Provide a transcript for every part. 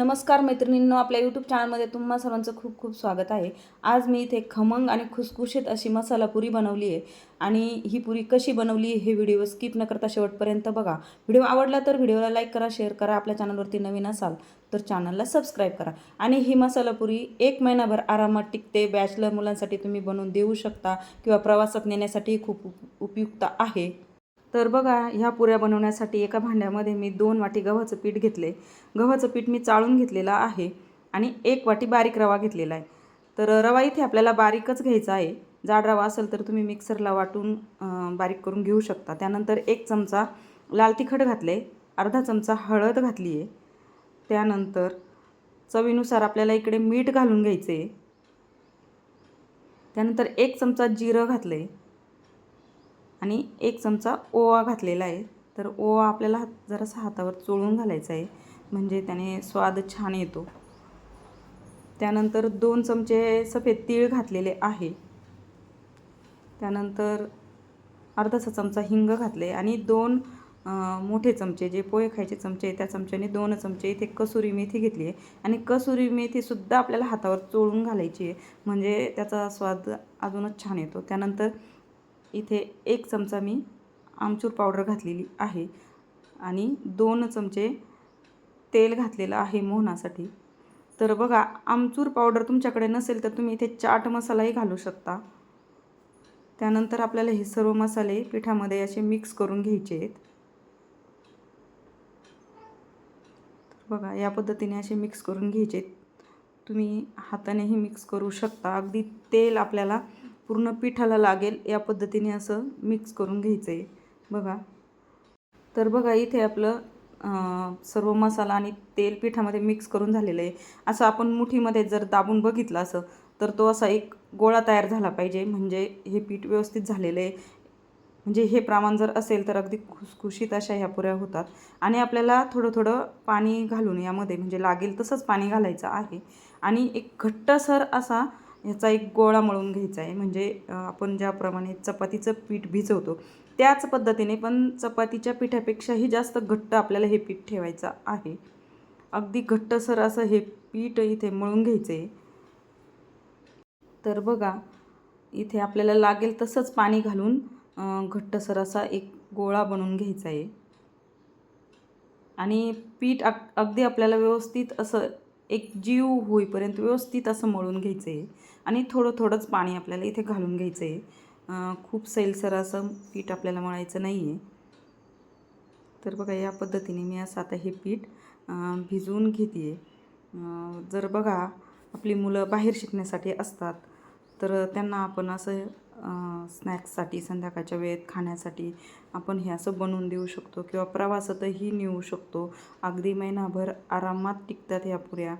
नमस्कार मैत्रिणींनो आपल्या यूट्यूब चॅनलमध्ये तुम्हा सर्वांचं खूप खूप स्वागत आहे. आज मी इथे खमंग आणि खुसखुशीत अशी मसाला पुरी बनवली आहे. आणि ही पुरी कशी बनवली हे व्हिडिओ स्किप न करता शेवटपर्यंत बघा. व्हिडिओ आवडला तर व्हिडिओला लाईक करा शेअर करा आपल्या चॅनलवरती नवीन असाल तर चॅनलला सबस्क्राईब करा. आणि ही मसाला पुरी एक महिनाभर आरामात टिकते. बॅचलर मुलांसाठी तुम्ही बनवून देऊ शकता किंवा प्रवासात नेण्यासाठी खूप उप- उपयुक्त आहे. तर बघा ह्या पुऱ्या बनवण्यासाठी एका भांड्यामध्ये मी दोन वाटी गव्हाचं पीठ घेतले. गव्हाचं पीठ मी चाळून घेतलेलं आहे आणि एक वाटी बारीक रवा घेतलेला आहे. तर रवा इथे आपल्याला बारीकच घ्यायचा आहे. जाड रवा असेल तर तुम्ही मिक्सरला वाटून बारीक करून घेऊ शकता. त्यानंतर एक चमचा लाल तिखट घातले. अर्धा चमचा हळद घातली आहे. त्यानंतर चवीनुसार आपल्याला इकडे मीठ घालून घ्यायचे आहे. त्यानंतर एक चमचा जिरं घातलं. आहे आणि एक चमचा ओवा घातलेला आहे. तर ओवा आपल्याला हात जरासा हातावर चोळून घालायचा आहे. म्हणजे त्याने स्वाद छान येतो. त्यानंतर दोन चमचे सफेद तीळ घातलेले आहे. त्यानंतर अर्धासा चमचा हिंग घातले आणि दोन मोठे चमचे जे पोहे खायचे चमचे आहे त्या चमच्याने दोन चमचे इथे कसुरी मेथी घेतली आहे. आणि कसुरी मेथीसुद्धा आपल्याला हातावर चोळून घालायची आहे. म्हणजे त्याचा स्वाद अजूनच छान येतो. त्यानंतर इथे एक चमचा मी आमचूर पावडर घातलेली आहे आणि दोन चमचे तेल घातलेलं आहे मोहनासाठी. तर बघा आमचूर पावडर तुमच्याकडे नसेल तर तुम्ही इथे चाट मसालाही घालू शकता. त्यानंतर आपल्याला हे सर्व मसाले पिठामध्ये असे मिक्स करून घ्यायचे आहेत. बघा या पद्धतीने असे मिक्स करून घ्यायचे आहेत. तुम्ही हातानेही मिक्स करू शकता. अगदी तेल आपल्याला पूर्ण पिठाला लागेल या पद्धतीने असं मिक्स करून घ्यायचं आहे बघा. तर बघा इथे आपलं सर्व मसाला आणि तेल पिठामध्ये मिक्स करून झालेलं आहे. असं आपण मुठीमध्ये जर दाबून बघितलं असं तर तो असा एक गोळा तयार झाला पाहिजे. म्हणजे हे पीठ व्यवस्थित झालेलं आहे. म्हणजे हे प्रमाण जर असेल तर अगदी खुसखुशीत अशा ह्या पुऱ्या होतात. आणि आपल्याला थोडं थोडं पाणी घालून यामध्ये म्हणजे लागेल तसंच पाणी घालायचं आहे. आणि एक घट्टसर असा ह्याचा एक गोळा मळून घ्यायचा आहे. म्हणजे आपण ज्याप्रमाणे चपातीचं पीठ भिजवतो त्याच पद्धतीने पण चपातीच्या पिठापेक्षाही जास्त घट्ट आपल्याला हे पीठ ठेवायचं आहे. अगदी घट्टसर असं हे पीठ इथे मळून घ्यायचं. आहे तर बघा इथे आपल्याला लागेल तसंच पाणी घालून घट्ट घट्टसर असा एक गोळा बनवून घ्यायचा आहे. आणि पीठ अग अगदी आपल्याला व्यवस्थित असं एक जीव होईपर्यंत व्यवस्थित असं मळून घ्यायचं आहे. आणि थोडं थोडंच पाणी आपल्याला इथे घालून घ्यायचं आहे. खूप सैलसर असं पीठ आपल्याला मळायचं नाही आहे. तर बघा या पद्धतीने मी असं आता हे पीठ भिजवून घेते आहे जर बघा आपली मुलं बाहेर शिकण्यासाठी असतात तर त्यांना आपण असं स्नॅक्ससाठी संध्याकाळच्या वेळेत खाण्यासाठी आपण हे असं बनवून देऊ शकतो किंवा प्रवासातही नेऊ शकतो. अगदी महिनाभर आरामात टिकतात ह्या पुऱ्या.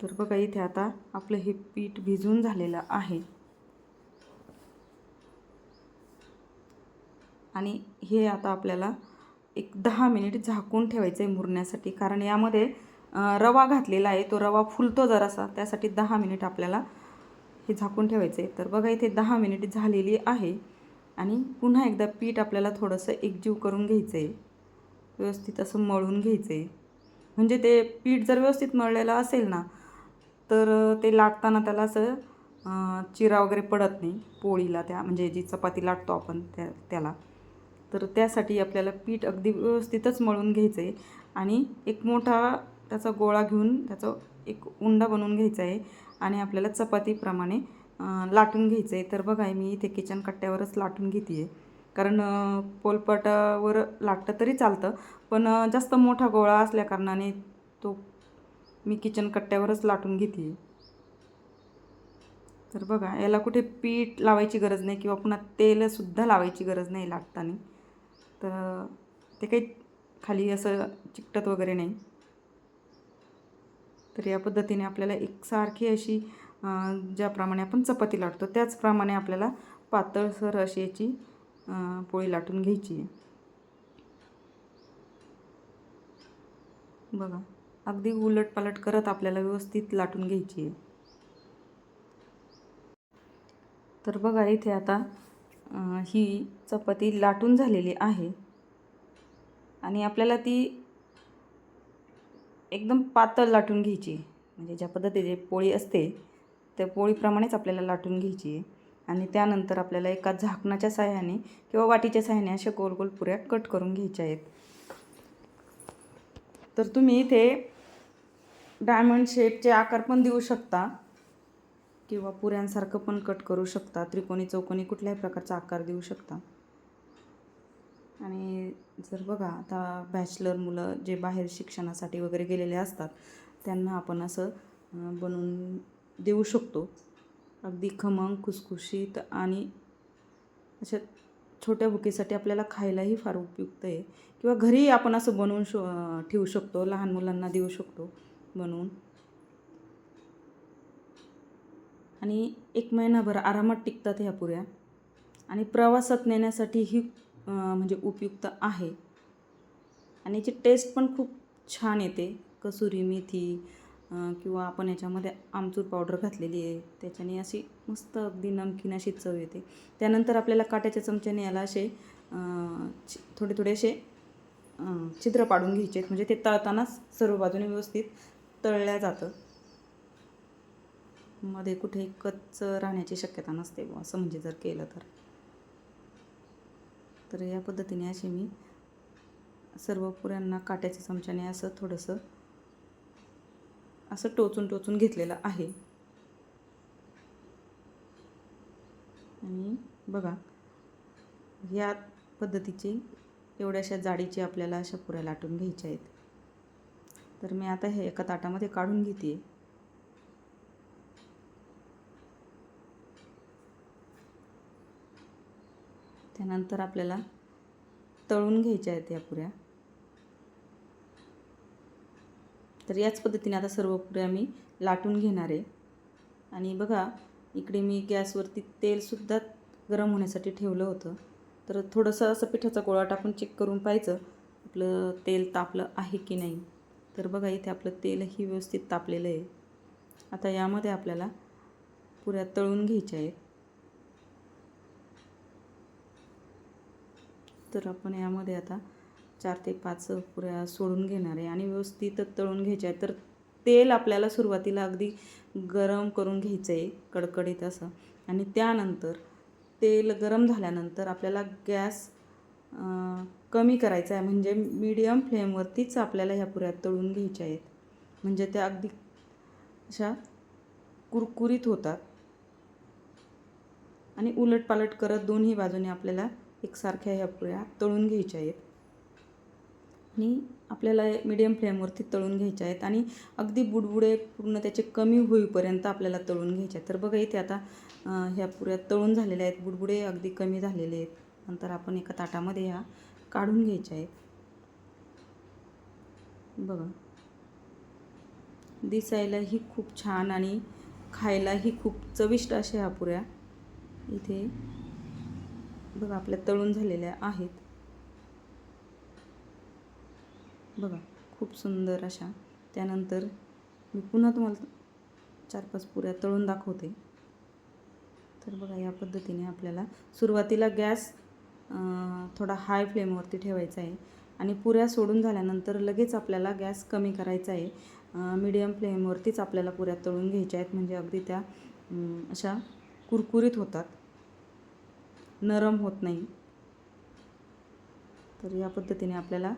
तर बघा इथे आता आपलं हे पीठ भिजून झालेलं आहे. आणि हे आता आपल्याला एक दहा मिनिट झाकून ठेवायचं आहे मुरण्यासाठी कारण यामध्ये रवा घातलेला आहे. तो रवा फुलतो जरासा त्यासाठी दहा मिनिट आपल्याला हे झाकून ठेवायचं आहे तर बघा इथे दहा मिनिट झालेली आहे. आणि पुन्हा एकदा पीठ आपल्याला थोडंसं एकजीव करून घ्यायचं आहे व्यवस्थित असं मळून घ्यायचं आहे म्हणजे ते पीठ जर व्यवस्थित मळलेलं असेल ना तर ते लाटताना त्याला असं चिरा वगैरे पडत नाही पोळीला त्या म्हणजे जी चपाती लाटतो आपण त्या त्याला. तर त्यासाठी आपल्याला पीठ अगदी व्यवस्थितच मळून घ्यायचं आहे आणि एक मोठा त्याचा गोळा घेऊन त्याचा एक उंडा बनवून घ्यायचा आहे आणि आपल्याला चपातीप्रमाणे लाटून घ्यायचं आहे तर बघा मी इथे किचन कट्ट्यावरच लाटून घेते आहे कारण पोलपाटावर लाटतं तरी चालतं पण जास्त मोठा गोळा असल्याकारणाने तो मी किचन कट्ट्यावरच लाटून घेते. तर बघा याला कुठे पीठ लावायची गरज नाही किंवा पुन्हा तेलसुद्धा लावायची गरज नाही लाटताना. तर ते काही खाली असं चिकटत वगैरे नाही. तर या पद्धतीने आपल्याला एकसारखी अशी ज्याप्रमाणे आपण चपाती लाटतो त्याचप्रमाणे आपल्याला पातळसर अशी याची पोळी लाटून घ्यायची. आहे बघा. अगदी उलटपालट करत आपल्याला व्यवस्थित लाटून घ्यायची आहे. तर बघा इथे आता ही चपाती लाटून झालेली आहे. आणि आपल्याला ती एकदम पातळ लाटून घ्यायची म्हणजे ज्या पद्धतीची पोळी असते त्या पोळीप्रमाणेच आपल्याला लाटून घ्यायची आहे. आणि त्यानंतर आपल्याला एका झाकणाच्या साह्याने किंवा वाटीच्या साह्याने अशा गोल गोल पुऱ्या कट करून घ्यायच्या आहेत. तर तुम्ही इथे डायमंड शेपचे आकार पण देऊ शकता. किंवा पुऱ्यांसारखं पण कट करू शकता. त्रिकोणी चौकोनी कुठल्याही प्रकारचा आकार देऊ शकता. आणि जर बघा आता बॅचलर मुलं जे बाहेर शिक्षणासाठी वगैरे गेलेले असतात त्यांना आपण असं बनवून देऊ शकतो. अगदी खमंग खुसखुशीत आणि अशा छोट्या बुकेसाठी आपल्याला खायलाही फार उपयुक्त आहे. किंवा घरी आपण असं बनवून शो ठेवू शकतो लहान मुलांना देऊ शकतो. बनवून. आणि एक महिनाभर आरामात टिकतात ह्या पुऱ्या. आणि प्रवासात नेण्यासाठी ही म्हणजे उपयुक्त आहे. आणि याची टेस्ट पण खूप छान येते. कसुरी मेथी किंवा आपण याच्यामध्ये आमचूर पावडर घातलेली आहे. त्याच्याने अशी मस्त अगदी नमकीन अशी चव येते. त्यानंतर आपल्याला काट्याच्या चमच्याने याला असे थोडे थोडे असे छिद्र पाडून घ्यायचे आहेत. म्हणजे ते तळतानाच सर्व बाजूने व्यवस्थित तळल्या जातं. मध्ये कुठे कच्च राहण्याची शक्यता नसते बुवा, असं म्हणजे जर केलं तर. तर या पद्धतीने असे मी सर्व पुऱ्यांना काट्याच्या चमच्याने असं थोडंसं असं टोचून टोचून घेतलेलं आहे. आणि बघा या पद्धतीची एवढ्याशा जाडीची आपल्याला अशा पुऱ्या लाटून घ्यायच्या आहेत. तर मी आता हे एका ताटामध्ये काढून घेते. त्यानंतर आपल्याला तळून घ्यायच्या आहेत या पुऱ्या. तर याच पद्धतीने आता सर्व पुऱ्या मी लाटून घेणार आहे. आणि बघा इकडे मी गॅसवरती तेलसुद्धा गरम होण्यासाठी ठेवलं होतं. तर थोडंसं असं पिठाचा गोळा टाकून चेक करून पाहायचं आपलं तेल तापलं आहे की नाही. तर बघा इथे आपलं तेलही व्यवस्थित तापलेलं आहे. आता यामध्ये आपल्याला पुऱ्या तळून घ्यायच्या आहेत. तर आपण यामध्ये आता चार ते पाच पुऱ्या सोडून घेणार आहे आणि व्यवस्थित तळून घ्यायच्या आहे तर तेल आपल्याला सुरुवातीला अगदी गरम करून घ्यायचं आहे कडकडीत असं. आणि त्यानंतर तेल गरम झाल्यानंतर आपल्याला गॅस कमी करायचा आहे. म्हणजे मीडियम फ्लेमवरतीच आपल्याला ह्या पुऱ्या तळून घ्यायच्या आहेत. म्हणजे त्या अगदी अशा कुरकुरीत होतात. आणि उलटपालट करत दोन्ही बाजूने आपल्याला एकसारख्या ह्या पुऱ्या तळून घ्यायच्या आहेत. आणि आपल्याला मीडियम फ्लेमवरती तळून घ्यायच्या आहेत. आणि अगदी बुडबुडे पूर्ण त्याचे कमी होईपर्यंत आपल्याला तळून घ्यायच्या आहेत. तर बघा इथे आता ह्या पुऱ्या तळून झालेल्या आहेत. बुडबुडे अगदी कमी झालेले आहेत. नंतर आपण एका ताटामध्ये ह्या काढून घ्यायच्या आहेत. बघा. दिसायलाही खूप छान आणि खायलाही खूप चविष्ट अशा ह्या पुऱ्या. इथे बघा आपल्या तळून झालेल्या आहेत. बघा खूप सुंदर अशा. त्यानंतर मी पुन्हा तुम्हाला चार पाच पुऱ्या तळून दाखवते. तर बघा या पद्धतीने आपल्याला सुरुवातीला गॅस थोडा हाय फ्लेमवरती ठेवायचा आहे. आणि पुऱ्या सोडून झाल्यानंतर लगेच आपल्याला गॅस कमी करायचा आहे. मीडियम फ्लेमवरतीच आपल्याला पुऱ्या तळून घ्यायच्या आहेत. म्हणजे अगदी त्या अशा कुरकुरीत होतात. नरम होत नाही. तर या पद्धतीने आपल्याला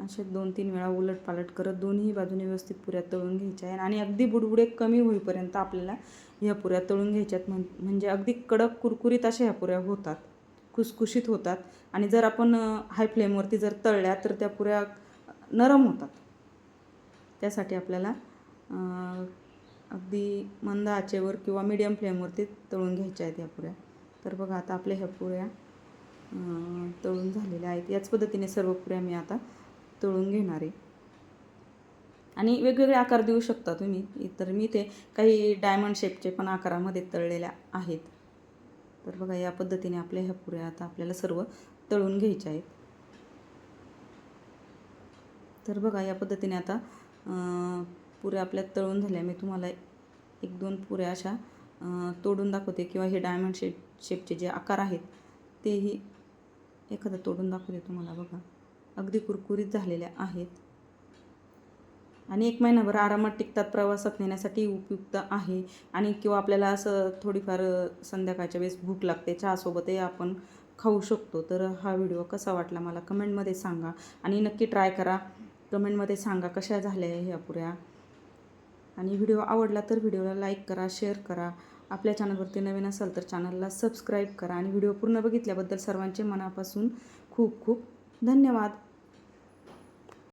असे दोन तीन वेळा उलट पालट करत दोन्ही बाजूने व्यवस्थित पुऱ्या तळून घ्यायच्या आहेत. आणि अगदी बुडबुडे कमी होईपर्यंत आपल्याला ह्या पुऱ्या तळून घ्यायच्यात म्हण म्हणजे अगदी कडक कुरकुरीत अशा ह्या पुऱ्या होतात. खुसखुशीत होतात आणि जर आपण हाय फ्लेमवरती जर तळल्या तर त्या पुऱ्या नरम होतात. त्यासाठी आपल्याला अगदी मंद आचेवर किंवा मीडियम फ्लेमवरती तळून घ्यायच्या आहेत ह्या पुऱ्या. तर बघा आता आपल्या ह्या पुऱ्या तळून झालेल्या आहेत. याच पद्धतीने सर्व पुऱ्या मी आता तळून घेणार आहे. आणि वेगवेगळे आकार देऊ शकता तुम्ही. तर मी ते काही डायमंड शेपचे पण आकारामध्ये तळलेल्या आहेत. तर बघा या पद्धतीने आपल्या ह्या पुऱ्या आता आपल्याला सर्व तळून घ्यायच्या आहेत. तर बघा या पद्धतीने आता पुऱ्या आपल्या तळून झाल्या. मी तुम्हाला एक दोन पुऱ्या अशा तोडून दाखवते. किंवा हे डायमंड शेप शेपचे जे आकार आहेत तेही एखादं तोडून दाखवते तुम्हाला. बघा अगदी कुरकुरीत झालेल्या आहेत. आणि एक महिनाभर आरामात टिकतात प्रवासात नेण्यासाठी उपयुक्त आहे. आणि किंवा आपल्याला असं थोडीफार संध्याकाळच्या वेळेस भूक लागते चहासोबतही आपण खाऊ शकतो. तर हा व्हिडिओ कसा वाटला मला कमेंटमध्ये सांगा. आणि नक्की ट्राय करा. कमेंटमध्ये सांगा कशा झाल्या आहे ह्या पुऱ्या. आणि व्हिडिओ आवडला तर व्हिडिओला लाईक करा शेअर करा. आपल्या चॅनलवरती नवीन असाल तर चॅनलला सबस्क्राईब करा. आणि व्हिडिओ पूर्ण बघितल्याबद्दल सर्वांचे मनापासून खूप खूप धन्यवाद.